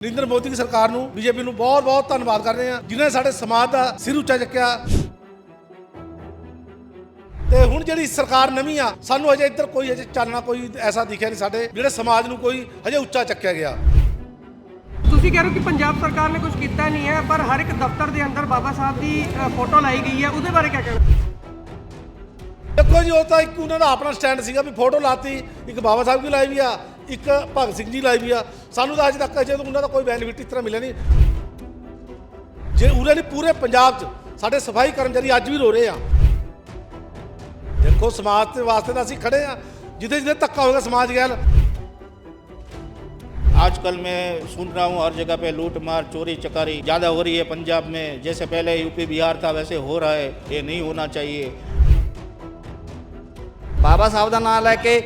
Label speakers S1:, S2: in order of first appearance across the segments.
S1: ਨਰਿੰਦਰ ਮੋਦੀ ਦੀ ਸਰਕਾਰ ਨੂੰ ਬੀਜੇਪੀ ਨੂੰ ਬਹੁਤ ਬਹੁਤ ਧੰਨਵਾਦ ਕਰ ਰਹੇ ਹਾਂ ਜਿਨ੍ਹਾਂ ਨੇ ਸਾਡੇ ਸਮਾਜ ਦਾ ਸਿਰ ਉੱਚਾ ਚੱਕਿਆ। ਤੇ ਹੁਣ ਜਿਹੜੀ ਸਰਕਾਰ ਨਵੀਂ ਆ ਸਾਨੂੰ ਅਜੇ ਇੱਧਰ ਕੋਈ ਅਜੇ ਚਾਨਣਾ ਕੋਈ ਐਸਾ ਦਿਖਿਆ ਨਹੀਂ ਸਾਡੇ ਜਿਹੜੇ ਸਮਾਜ ਨੂੰ ਕੋਈ ਹਜੇ ਉੱਚਾ ਚੱਕਿਆ ਗਿਆ।
S2: ਤੁਸੀਂ ਕਹਿ ਰਹੇ ਹੋ ਕਿ ਪੰਜਾਬ ਸਰਕਾਰ ਨੇ ਕੁਝ ਕੀਤਾ ਨਹੀਂ ਹੈ ਪਰ ਹਰ ਇੱਕ ਦਫ਼ਤਰ ਦੇ ਅੰਦਰ ਬਾਬਾ ਸਾਹਿਬ ਦੀ ਫੋਟੋ ਲਾਈ ਗਈ ਹੈ ਉਹਦੇ ਬਾਰੇ ਕੀ ਕਹਿਣਾ?
S1: ਦੇਖੋ ਜੀ ਉਹ ਤਾਂ ਇੱਕ ਉਹਨਾਂ ਦਾ ਆਪਣਾ ਸਟੈਂਡ ਸੀਗਾ ਵੀ ਫੋਟੋ ਲਾਤੀ ਇੱਕ ਬਾਬਾ ਸਾਹਿਬ ਦੀ ਲਾਈ ਵੀ ਆ ਇੱਕ ਭਗਤ ਸਿੰਘ ਜੀ ਲਾਈ ਵੀ ਆ ਸਾਨੂੰ ਤਾਂ ਅੱਜ ਤੱਕ ਅਜੇ ਉਹਨਾਂ ਦਾ ਕੋਈ ਬੈਨੀਫਿਟ ਇਸ ਤਰ੍ਹਾਂ ਮਿਲਿਆ ਨਹੀਂ ਜੇ ਉਰੇ ਨਹੀਂ ਪੂਰੇ ਪੰਜਾਬ 'ਚ ਸਾਡੇ ਸਫਾਈ ਕਰਮਚਾਰੀ ਅੱਜ ਵੀ ਰੋ ਰਹੇ ਆ ਦੇਖੋ ਸਮਾਜ ਦੇ ਵਾਸਤੇ ਤਾਂ ਅਸੀਂ ਖੜੇ ਆ ਜਿੱਥੇ ਜਿੱਥੇ ਧੱਕਾ ਹੋਏਗਾ ਸਮਾਜ ਗੈਲ
S3: आजकल मैं सुन रहा हूँ हर जगह पे लूट मार चोरी चकारी ज़्यादा हो रही है पंजाब में जैसे पहले यूपी बिहार था वैसे हो रहा है ये नहीं होना चाहिए
S4: ਬਾਬਾ ਸਾਹਿਬ ਦਾ ਨਾਮ ਲੈ ਕੇ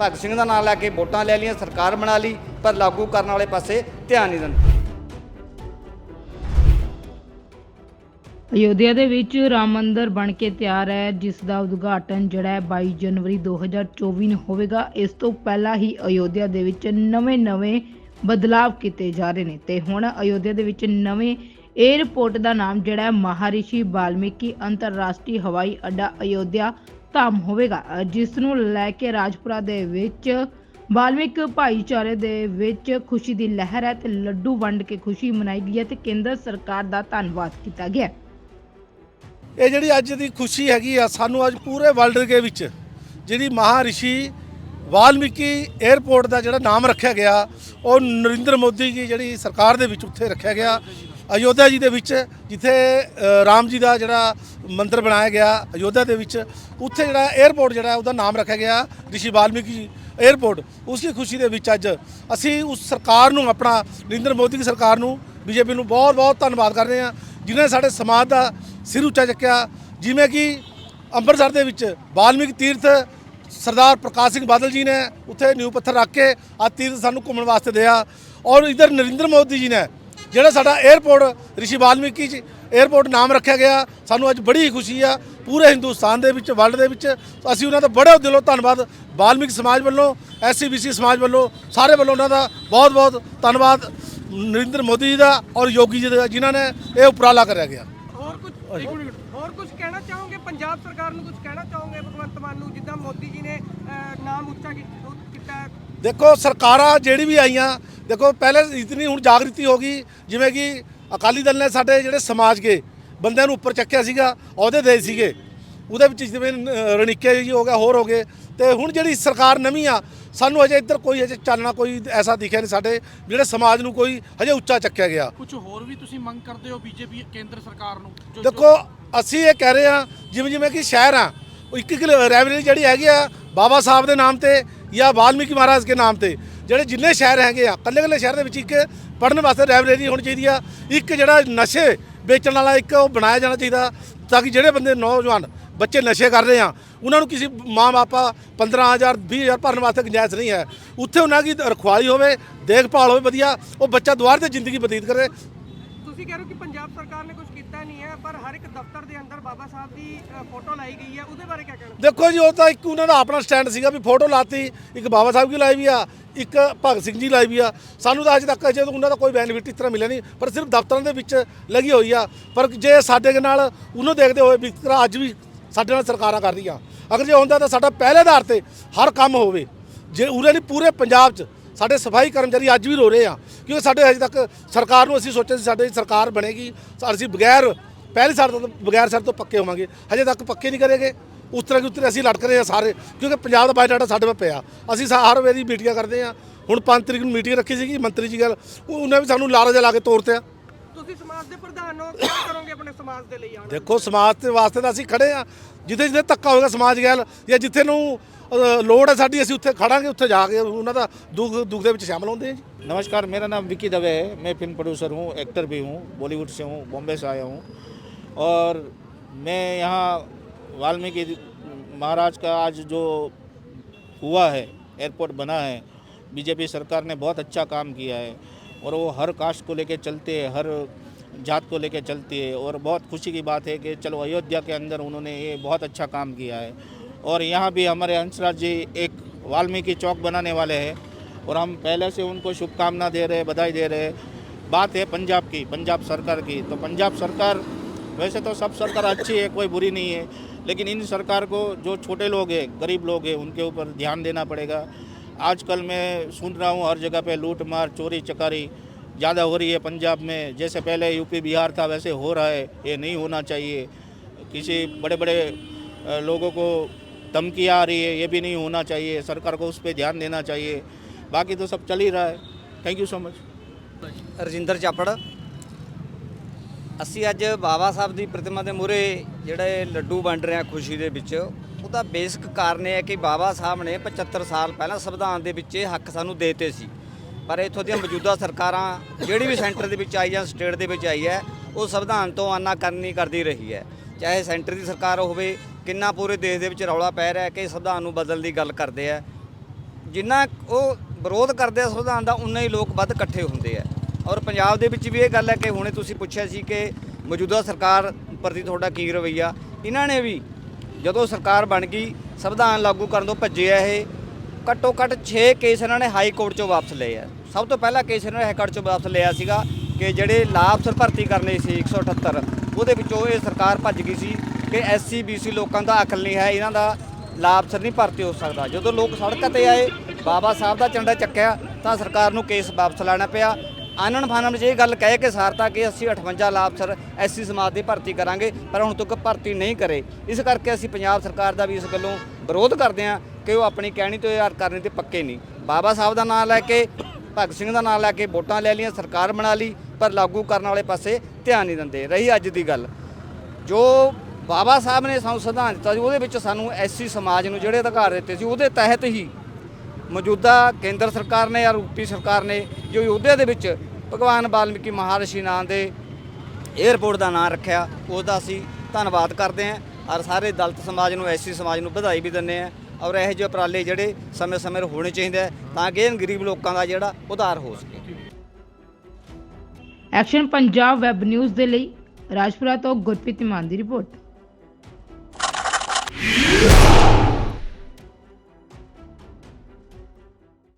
S4: ਭਗਤ ਸਿੰਘ ਦਾ ਨਾਮ ਲੈ ਕੇ ਵੋਟਾਂ ਲੈ ਲਈਆਂ, ਸਰਕਾਰ ਬਣਾ ਲਈ, ਪਰ ਲਾਗੂ ਕਰਨ ਵਾਲੇ ਪਾਸੇ ਧਿਆਨ ਨਹੀਂ ਦਿੰਦੇ।
S5: ਅਯੋਧਿਆ ਦੇ ਵਿੱਚ ਰਾਮ ਮੰਦਿਰ ਬਣ ਕੇ ਤਿਆਰ ਹੈ, ਜਿਸ ਦਾ ਉਦਘਾਟਨ ਜਿਹੜਾ ਹੈ 22 ਜਨਵਰੀ 2024 ਨੂੰ ਹੋਵੇਗਾ। ਇਸ ਤੋਂ ਪਹਿਲਾਂ ਹੀ ਅਯੋਧਿਆ ਦੇ ਵਿੱਚ ਨਵੇਂ-ਨਵੇਂ ਬਦਲਾਵ ਕੀਤੇ ਜਾ ਰਹੇ ਨੇ। ਤੇ ਹੁਣ ਅਯੋਧਿਆ ਦੇ ਵਿੱਚ ਨਵੇਂ 에ਅਰਪੋਰਟ ਦਾ ਨਾਮ ਜਿਹੜਾ ਹੈ ਮਹਾਰਿਸ਼ੀ ਵਾਲਮੀਕੀ ਅੰਤਰਰਾਸ਼ਟਰੀ ਹਵਾਈ ਅੱਡਾ ਅਯੋਧਿਆ ਧਾਮ ਹੋਵੇਗਾ। ਜਿਸ ਨੂੰ ਲੈ ਕੇ ਰਾਜਪੁਰਾ ਦੇ ਵਿੱਚ ਵਾਲਮੀਕ ਭਾਈਚਾਰੇ ਦੇ ਵਿੱਚ ਖੁਸ਼ੀ ਦੀ ਲਹਿਰ ਹੈ ਤੇ ਲੱਡੂ ਵੰਡ ਕੇ ਖੁਸ਼ੀ ਮਨਾਈ ਗਈ ਹੈ ਤੇ ਕੇਂਦਰ ਸਰਕਾਰ ਦਾ ਧੰਨਵਾਦ ਕੀਤਾ ਗਿਆ
S1: ਇਹ ਜਿਹੜੀ ਅੱਜ ਦੀ ਖੁਸ਼ੀ ਹੈਗੀ ਆ, ਸਾਨੂੰ ਅੱਜ ਪੂਰੇ ਵਰਲਡ ਦੇ ਵਿੱਚ, ਜਿਹੜੀ ਮਹਾਰਿਸ਼ੀ ਵਾਲਮੀਕੀ 에ਅਰਪੋਰਟ ਦਾ ਜਿਹੜਾ ਨਾਮ ਰੱਖਿਆ ਗਿਆ, ਉਹ ਨਰਿੰਦਰ ਮੋਦੀ ਜੀ ਜਿਹੜੀ ਸਰਕਾਰ ਦੇ ਵਿੱਚ ਉੱਥੇ ਰੱਖਿਆ ਗਿਆ ਅਯੋਧਿਆ ਜੀ ਦੇ ਵਿੱਚ, ਜਿੱਥੇ ਰਾਮ ਜੀ ਦਾ ਜਿਹੜਾ ਮੰਦਿਰ ਬਣਾਇਆ ਗਿਆ ਅਯੋਧਿਆ ਦੇ ਵਿੱਚ, ਉੱਥੇ ਜਿਹੜਾ 에ਅਰਪੋਰਟ ਜਿਹੜਾ, ਉਹਦਾ ਨਾਮ ਰੱਖਿਆ ਗਿਆ ਰਿਸ਼ੀ ਵਾਲਮੀਕੀ 에ਅਰਪੋਰਟ ਉਸ ਦੀ ਖੁਸ਼ੀ ਦੇ ਵਿੱਚ ਅੱਜ ਅਸੀਂ ਉਸ ਸਰਕਾਰ ਨੂੰ, ਆਪਣਾ ਨਰਿੰਦਰ ਮੋਦੀ ਦੀ ਸਰਕਾਰ ਨੂੰ, ਬੀਜੇਪੀ ਨੂੰ ਬਹੁਤ ਬਹੁਤ ਧੰਨਵਾਦ ਕਰ ਰਹੇ ਹਾਂ, ਜਿਨ੍ਹਾਂ ਨੇ ਸਾਡੇ ਸਮਾਜ ਦਾ ਸਿਰ ਉੱਚਾ ਚੱਕਿਆ। ਜਿਵੇਂ ਕਿ ਅੰਮ੍ਰਿਤਸਰ ਦੇ ਵਿੱਚ ਵਾਲਮੀਕ ਤੀਰਥ ਸਰਦਾਰ ਪ੍ਰਕਾਸ਼ ਸਿੰਘ ਬਾਦਲ ਜੀ ਨੇ ਉੱਥੇ ਨਿਊ ਪੱਥਰ ਰੱਖ ਕੇ ਆ ਤੀਰਥ ਸਾਨੂੰ ਘੁੰਮਣ ਵਾਸਤੇ ਦਿਆ। ਔਰ ਇਧਰ ਨਰਿੰਦਰ ਮੋਦੀ ਜੀ ਨੇ ਜਿਹੜਾ ਸਾਡਾ 에ਅਰਪੋਰਟ ਰਿਸ਼ੀ ਵਾਲਮੀਕੀ ਜੀ 에ਅਰਪੋਰਟ ਨਾਮ ਰੱਖਿਆ ਗਿਆ ਸਾਨੂੰ ਅੱਜ ਬੜੀ ਖੁਸ਼ੀ ਆ ਪੂਰੇ ਹਿੰਦੁਸਤਾਨ ਦੇ ਵਿੱਚ ਵਰਲਡ ਦੇ ਵਿੱਚ ਅਸੀਂ ਉਹਨਾਂ ਦਾ ਬੜੇ ਦਿਲੋਂ ਧੰਨਵਾਦ ਵਾਲਮੀਕ ਸਮਾਜ ਵੱਲੋਂ ਐਸਸੀਬੀਸੀ ਸਮਾਜ ਵੱਲੋਂ ਸਾਰੇ ਵੱਲੋਂ ਉਹਨਾਂ ਦਾ ਬਹੁਤ ਬਹੁਤ ਧੰਨਵਾਦ ਨਰਿੰਦਰ ਮੋਦੀ ਜੀ ਦਾ ਔਰ ਯੋਗੀ ਜੀ ਦਾ ਜਿਨ੍ਹਾਂ ਨੇ ਇਹ ਉਪਰਾਲਾ ਕਰਿਆ ਗਿਆ
S2: ਹੋਰ ਕੁਝ ਇੱਕ ਮਿੰਟ ਹੋਰ ਕੁਝ ਕਹਿਣਾ ਚਾਹੋਗੇ ਪੰਜਾਬ ਸਰਕਾਰ ਨੂੰ ਕੁਝ ਕਹਿਣਾ ਚਾਹੋਗੇ ਭਗਵੰਤ ਮਾਨ ਨੂੰ ਜਿੱਦਾਂ ਮੋਦੀ ਜੀ ਨੇ ਨਾਮ ਉੱਚਾ ਕੀਤਾ?
S1: ਦੇਖੋ ਸਰਕਾਰਾਂ ਜਿਹੜੀ ਵੀ ਆਈਆਂ ਦੇਖੋ ਪਹਿਲੇ ਇਤਨੀ ਹੁਣ ਜਾਗਰਤੀ ਹੋ ਗਈ ਜਿਵੇਂ ਕਿ ਅਕਾਲੀ ਦਲ ਨੇ ਸਾਡੇ ਜਿਹੜੇ ਸਮਾਜ ਕੇ ਬੰਦਿਆਂ ਨੂੰ ਉੱਪਰ ਚੱਕਿਆ ਸੀਗਾ ਅਹੁਦੇ ਦੇ ਸੀਗੇ। ਉਹਦੇ ਵਿੱਚ ਜਿਵੇਂ ਰਣੀਕੇ ਜੀ ਹੋ ਗਿਆ ਹੋਰ ਹੋ ਗਏ। ਤੇ ਹੁਣ ਜਿਹੜੀ ਸਰਕਾਰ ਨਵੀਂ ਆ ਸਾਨੂੰ ਅਜੇ ਇੱਧਰ ਕੋਈ ਅਜੇ ਚਾਨਣਾ ਕੋਈ ਐਸਾ ਦਿਖਿਆ ਨਹੀਂ ਸਾਡੇ ਜਿਹੜੇ ਸਮਾਜ ਨੂੰ ਕੋਈ ਹਜੇ ਉੱਚਾ ਚੱਕਿਆ ਗਿਆ।
S6: ਕੁਝ ਹੋਰ ਵੀ ਤੁਸੀਂ ਮੰਗ ਕਰਦੇ ਹੋ ਬੀਜੇਪੀ ਕੇਂਦਰ ਸਰਕਾਰ ਨੂੰ?
S1: ਦੇਖੋ ਅਸੀਂ ਇਹ ਕਹਿ ਰਹੇ ਹਾਂ ਜਿਵੇਂ ਜਿਵੇਂ ਕਿ ਸ਼ਹਿਰ ਆ ਉਹ ਇੱਕ ਇੱਕ ਰੈਵਨਿਊ ਜਿਹੜੀ ਹੈਗੀ ਆ ਬਾਬਾ ਸਾਹਿਬ ਦੇ ਨਾਮ ਤੇ ਜਾਂ ਵਾਲਮੀਕੀ ਮਹਾਰਾਜ ਦੇ ਨਾਮ ਤੇ ਜਿਹੜੇ ਜਿੰਨੇ ਸ਼ਹਿਰ ਹੈਗੇ ਆ ਕੱਲੇ ਕੱਲੇ ਸ਼ਹਿਰ ਦੇ ਵਿੱਚ ਇੱਕ ਪੜਨ ਵਾਸਤੇ ਲਾਇਬ੍ਰੇਰੀ ਹੋਣੀ ਚਾਹੀਦੀ ਆ। ਇੱਕ ਜਿਹੜਾ ਨਸ਼ੇ ਵੇਚਣ ਵਾਲਾ, ਇੱਕ ਉਹ ਬਣਾਇਆ ਜਾਣਾ ਚਾਹੀਦਾ ਤਾਂ ਕਿ ਜਿਹੜੇ ਬੰਦੇ ਨੌਜਵਾਨ ਬੱਚੇ ਨਸ਼ੇ ਕਰ ਰਹੇ ਆ, ਉਹਨਾਂ ਨੂੰ ਕਿਸੇ ਮਾਂ ਬਾਪਾ 15000 20000 ਭਰਨ ਵਾਸਤੇ ਗੁੰਜਾਇਸ਼ ਨਹੀਂ ਹੈ। ਉੱਥੇ ਉਹਨਾਂ ਦੀ ਰਖਵਾਲੀ ਹੋਵੇ, ਦੇਖਭਾਲ ਹੋਵੇ ਵਧੀਆ, ਉਹ ਬੱਚਾ ਦੁਆਰ ਤੇ ਜ਼ਿੰਦਗੀ ਬਤੀਤ ਕਰੇ।
S2: ਤੁਸੀਂ ਕਹਿ ਰਹੇ ਹੋ ਕਿ ਪੰਜਾਬ ਸਰਕਾਰ ਨੇ ਕੁਝ ਕੀਤਾ ਨਹੀਂ ਹੈ ਪਰ ਹਰ ਇੱਕ ਦਫ਼ਤਰ ਦੇ ਅੰਦਰ ਬਾਬਾ ਸਾਹਿਬ ਦੀ ਅ, ਫੋਟੋ ਲਾਈ ਗਈ ਹੈ। ਉਹਦੇ ਬਾਰੇ ਕੀ ਕਹਿਣਾ?
S1: ਦੇਖੋ ਜੀ ਉਹ ਤਾਂ ਇੱਕ ਉਹਨਾਂ ਦਾ ਆਪਣਾ ਸਟੈਂਡ ਸੀਗਾ ਵੀ ਫੋਟੋ ਲਾਤੀ ਇੱਕ ਬਾਬਾ ਸਾਹਿਬ ਦੀ ਲਾਈ ਵੀ ਆ ਇੱਕ ਭਗਤ ਸਿੰਘ ਜੀ ਲਾਈ ਵੀ ਆ। ਸਾਨੂੰ ਤਾਂ ਅੱਜ ਤੱਕ ਅਜੇ ਉਹਨਾਂ ਦਾ ਕੋਈ ਬੈਨੀਫਿਟ ਇਸ ਤਰ੍ਹਾਂ ਮਿਲਿਆ ਨਹੀਂ ਪਰ ਸਿਰਫ ਦਫ਼ਤਰਾਂ ਦੇ ਵਿੱਚ ਲੱਗੀ ਹੋਈ ਆ। ਪਰ ਜੇ ਸਾਡੇ ਦੇ ਨਾਲ ਉਹਨੂੰ ਦੇਖਦੇ ਹੋਏ ਵਿਤਕਰਾ ਅੱਜ ਵੀ ਸਾਡੇ ਨਾਲ ਸਰਕਾਰਾਂ ਕਰ ਰਹੀਆਂ ਅਗਰ ਜੇ ਹੁੰਦਾ ਤਾਂ ਸਾਡਾ ਪਹਿਲੇ ਆਧਾਰ ਤੇ ਹਰ ਕੰਮ ਹੋਵੇ। ਜੇ ਉਰੇ ਨਹੀਂ ਪੂਰੇ ਪੰਜਾਬ 'ਚ ਸਾਡੇ ਸਫ਼ਾਈ ਕਰਮਚਾਰੀ ਅੱਜ ਵੀ ਰੋ ਰਹੇ ਆ ਕਿਉਂਕਿ ਸਾਡੇ ਅਜੇ ਤੱਕ ਸਰਕਾਰ ਨੂੰ ਅਸੀਂ ਸੋਚਿਆ ਸੀ ਸਾਡੇ ਸਰਕਾਰ ਬਣੇਗੀ, ਅਸੀਂ ਬਗੈਰ ਪਹਿਲੀ ਸਾਲ ਤੋਂ ਬਗੈਰ ਸਰ ਤੋਂ ਪੱਕੇ ਹੋਵਾਂਗੇ, ਹਜੇ ਤੱਕ ਪੱਕੇ ਨਹੀਂ ਕਰੇਗੇ। ਉਸ ਤਰ੍ਹਾਂ ਕਿ ਉੱਤੇ ਅਸੀਂ ਲਟਕ ਰਹੇ ਆ ਸਾਰੇ, ਕਿਉਂਕਿ ਪੰਜਾਬ ਦਾ ਬਾਇਓਡਾਟਾ ਸਾਡੇ ਕੋਲ ਪਿਆ। ਅਸੀਂ ਸਾ- ਹਰ ਵੇਰੀ ਮੀਟਿੰਗਾਂ ਕਰਦੇ ਆ। ਹੁਣ 5 ਤਰੀਕ ਨੂੰ ਮੀਟਿੰਗ ਰੱਖੀ ਸੀਗੀ, ਮੰਤਰੀ ਜੀ ਗੱਲ ਉਹਨਾਂ ਵੀ ਸਾਨੂੰ ਲਾਰਾ ਜਿਹਾ ਲਾ ਕੇ ਤੋਰਤੇ ਆ
S2: ਤੁਸੀਂ ਸਮਾਜ ਦੇ ਪ੍ਰਧਾਨ ਹੋ ਕੀ ਕਰੋਗੇ ਆਪਣੇ ਸਮਾਜ ਦੇ ਲਈ ਆਉਣ
S1: ਦੇਖੋ ਸਮਾਜ ਦੇ ਵਾਸਤੇ ਤਾਂ ਅਸੀਂ ਖੜੇ ਆ ਜਿੱਥੇ ਜਿੱਥੇ ਧੱਕਾ ਹੋਏਗਾ ਸਮਾਜ ਗੱਲ ਜਾਂ ਜਿੱਥੇ ਨੂੰ ਅ, ਲੋੜ ਹੈ ਸਾਡੀ ਅਸੀਂ ਉੱਥੇ ਖੜਾਂਗੇ ਉੱਥੇ ਜਾ ਕੇ ਉਹਨਾਂ ਦਾ ਦੁੱਖ ਦੁੱਖ ਦੇ ਵਿੱਚ ਸ਼ਾਮਲ ਹੁੰਦੇ ਆ ਜੀ
S3: नमस्कार मेरा नाम विकी दवे है मैं फिल्म प्रोड्यूसर हूँ एक्टर भी हूँ बॉलीवुड से हूँ बॉम्बे से आया हूँ और मैं यहाँ वाल्मीकि महाराज का आज जो हुआ है एयरपोर्ट बना है बीजेपी सरकार ने बहुत अच्छा काम किया है और वो हर कास्ट को लेके चलते हैं, हर जात को लेके चलती है और बहुत खुशी की बात है कि चलो अयोध्या के अंदर उन्होंने ये बहुत अच्छा काम किया है। और यहाँ भी हमारे हंसराज जी एक वाल्मीकि चौक बनाने वाले हैं और हम पहले से उनको शुभकामना दे रहे बधाई दे रहे बात है पंजाब की, पंजाब सरकार की। तो पंजाब सरकार, वैसे तो सब सरकार अच्छी है, कोई बुरी नहीं है, लेकिन इन सरकार को जो छोटे लोग हैं, गरीब लोग हैं, उनके ऊपर ध्यान देना पड़ेगा। आजकल मैं सुन रहा हूँ हर जगह पे लूट मार चोरी चकारी ज़्यादा हो रही है पंजाब में जैसे पहले यूपी बिहार था वैसे हो रहा है ये नहीं होना चाहिए किसी बड़े बड़े अ, लोगों को धमकियाँ आ रही है ये भी नहीं होना चाहिए सरकार को उस पर ध्यान देना चाहिए बाकी तो सब चल ही रहा है thank you so much
S4: Rajinder Chapar ਅਸੀਂ ਅੱਜ ਬਾਬਾ ਸਾਹਿਬ ਦੀ ਪ੍ਰਤਿਮਾ ਦੇ ਮੂਹਰੇ ਜਿਹੜੇ ਲੱਡੂ ਵੰਡ ਰਹੇ ਹਾਂ ਖੁਸ਼ੀ ਦੇ ਵਿੱਚ ਉਹਦਾ ਬੇਸਿਕ ਕਾਰਨ ਇਹ ਹੈ ਕਿ ਬਾਬਾ ਸਾਹਿਬ ਨੇ 75 ਸਾਲ ਪਹਿਲਾਂ ਸੰਵਿਧਾਨ ਦੇ ਵਿੱਚ ਇਹ ਹੱਕ ਸਾਨੂੰ ਦੇਤੇ ਸੀ। ਪਰ ਇੱਥੋਂ ਦੀਆਂ ਮੌਜੂਦਾ ਸਰਕਾਰਾਂ ਜਿਹੜੀ ਵੀ ਸੈਂਟਰ ਦੇ ਵਿੱਚ ਆਈ ਜਾਂ ਸਟੇਟ ਦੇ ਵਿੱਚ ਆਈ ਹੈ, ਉਹ ਸੰਵਿਧਾਨ ਤੋਂ ਆਨਾ ਕਰਨੀ ਕਰਦੀ ਰਹੀ ਹੈ। ਚਾਹੇ ਸੈਂਟਰ ਦੀ ਸਰਕਾਰ ਹੋਵੇ, ਕਿੰਨਾ ਪੂਰੇ ਦੇਸ਼ ਦੇ ਵਿੱਚ ਰੌਲਾ ਪੈ ਰਿਹਾ ਕਿ ਸੰਵਿਧਾਨ ਨੂੰ ਬਦਲਣ ਦੀ ਗੱਲ ਕਰਦੇ ਆ। ਜਿੰਨਾ ਉਹ ਵਿਰੋਧ ਕਰਦੇ ਆ ਸੰਵਿਧਾਨ ਦਾ, ਉਨਾ ਹੀ ਲੋਕ ਵੱਧ ਇਕੱਠੇ ਹੁੰਦੇ ਆ। ਔਰ ਪੰਜਾਬ ਦੇ ਵਿੱਚ ਵੀ ਇਹ ਗੱਲ ਹੈ ਕਿ ਹੁਣੇ ਤੁਸੀਂ ਪੁੱਛਿਆ ਸੀ ਕਿ ਮੌਜੂਦਾ ਸਰਕਾਰ ਪ੍ਰਤੀ ਤੁਹਾਡਾ ਕੀ ਰਵੱਈਆ? ਇਹਨਾਂ ਨੇ ਵੀ ਜਦੋਂ ਸਰਕਾਰ ਬਣ ਗਈ, ਸੰਵਿਧਾਨ ਲਾਗੂ ਕਰਨ ਤੋਂ ਭੱਜੇ ਆ ਇਹ। ਘੱਟੋ ਘੱਟ 6 ਕੇਸ ਇਹਨਾਂ ਨੇ ਹਾਈ ਕੋਰਟ ਚੋਂ ਵਾਪਸ ਲਏ ਆ। ਸਭ ਤੋਂ ਪਹਿਲਾ ਕੇਸ ਇਹਨਾਂ ਨੇ ਹਾਈ ਕੋਰਟ ਚੋਂ ਵਾਪਸ ਲਿਆ ਸੀਗਾ ਕਿ ਜਿਹੜੇ ਲਾਭ ਸਰ ਭਰਤੀ ਕਰਨੇ ਸੀ 178 ਉਹਦੇ ਵਿੱਚੋਂ ਇਹ ਸਰਕਾਰ ਭੱਜ ਗਈ ਸੀ ਕਿ ਐਸਸੀ ਬੀਸੀ ਲੋਕਾਂ ਦਾ ਅਕਲ ਨਹੀਂ ਹੈ, ਇਹਨਾਂ ਦਾ ਲਾਭਸਰ ਨਹੀਂ ਭਰਤੀ ਹੋ ਸਕਦਾ। ਜਦੋਂ ਲੋਕ ਸੜਕਾਂ ਤੇ ਆਏ, ਬਾਬਾ ਸਾਹਿਬ ਦਾ ਝੰਡਾ ਚੱਕਿਆ, ਤਾਂ ਸਰਕਾਰ ਨੂੰ ਕੇਸ ਵਾਪਸ ਲੈਣਾ ਪਿਆ। ਆਨਣ ਫਾਨਣ ਵਿੱਚ ਇਹ ਗੱਲ ਕਹਿ ਕੇ ਸਾਰਤਾ ਕਿ ਅਸੀਂ 58 ਲਾਭ ਸਰ ਐਸਸੀ ਸਮਾਜ ਦੀ ਭਰਤੀ ਕਰਾਂਗੇ, ਪਰ ਹੁਣ ਤੱਕ ਭਰਤੀ ਨਹੀਂ ਕਰੇ। ਇਸ ਕਰਕੇ ਅਸੀਂ ਪੰਜਾਬ ਸਰਕਾਰ ਦਾ ਵੀ ਇਸ ਗੱਲੋਂ ਵਿਰੋਧ ਕਰਦੇ ਹਾਂ ਕਿ ਉਹ ਆਪਣੀ ਕਹਿਣੀ ਤੋਂ ਯਾਰ ਕਰਨੇ ਤੇ ਪੱਕੇ ਨਹੀਂ। ਬਾਬਾ ਸਾਹਿਬ ਦਾ ਨਾਮ ਲੈ ਕੇ, ਭਗਤ ਸਿੰਘ ਦਾ ਨਾਮ ਲੈ ਕੇ ਵੋਟਾਂ ਲੈ ਲਈਆਂ, ਸਰਕਾਰ ਬਣਾ ਲਈ, ਪਰ ਲਾਗੂ ਕਰਨ ਵਾਲੇ ਪਾਸੇ ਧਿਆਨ ਨਹੀਂ ਦਿੰਦੇ। ਰਹੀ ਅੱਜ ਦੀ ਗੱਲ। ਜੋ ਬਾਬਾ ਸਾਹਿਬ ਨੇ ਸਾਨੂੰ ਸੰਵਿਧਾਨ ਦਿੱਤਾ ਸੀ, ਉਹਦੇ ਵਿੱਚ ਸਾਨੂੰ ਐਸਸੀ ਸਮਾਜ ਨੂੰ ਜਿਹੜੇ ਅਧਿਕਾਰ ਦਿੱਤੇ ਸੀ, ਉਹਦੇ ਤਹਿਤ ਹੀ ਮੌਜੂਦਾ ਕੇਂਦਰ ਸਰਕਾਰ ਨੇ ਜਾਂ ਯੂਪੀ ਸਰਕਾਰ ਨੇ ਜੋ ਅਯੋਧਿਆ ਦੇ ਵਿੱਚ ਭਗਵਾਨ ਵਾਲਮੀਕੀ ਮਹਾਰਸ਼ੀ ਨਾਂ ਦੇ 에ਅਰਪੋਰਟ ਦਾ ਨਾਂ ਰੱਖਿਆ, ਉਹਦਾ ਅਸੀਂ ਧੰਨਵਾਦ ਕਰਦੇ ਹਾਂ। ਔਰ ਸਾਰੇ ਦਲਿਤ ਸਮਾਜ ਨੂੰ ਐਸੀ ਸਮਾਜ ਨੂੰ ਵਧਾਈ ਵੀ ਦਿੰਦੇ ਹਾਂ। ਔਰ ਇਹੋ ਜਿਹੇ ਉਪਰਾਲੇ ਜਿਹੜੇ ਸਮੇਂ-ਸਮੇਂ ਹੋਣੇ ਚਾਹੀਦੇ ਆ, ਤਾਂ ਕਿ ਇਹਨਾਂ ਗਰੀਬ ਲੋਕਾਂ ਦਾ ਜਿਹੜਾ ਉਧਾਰ ਹੋ ਸਕੇ।
S5: ਐਕਸ਼ਨ ਪੰਜਾਬ ਵੈਬ ਨਿਊਜ਼ ਦੇ ਲਈ ਰਾਜਪੁਰਾ ਤੋਂ ਗੁਰਪ੍ਰੀਤ ਮਾਨ ਦੀ ਰਿਪੋਰਟ।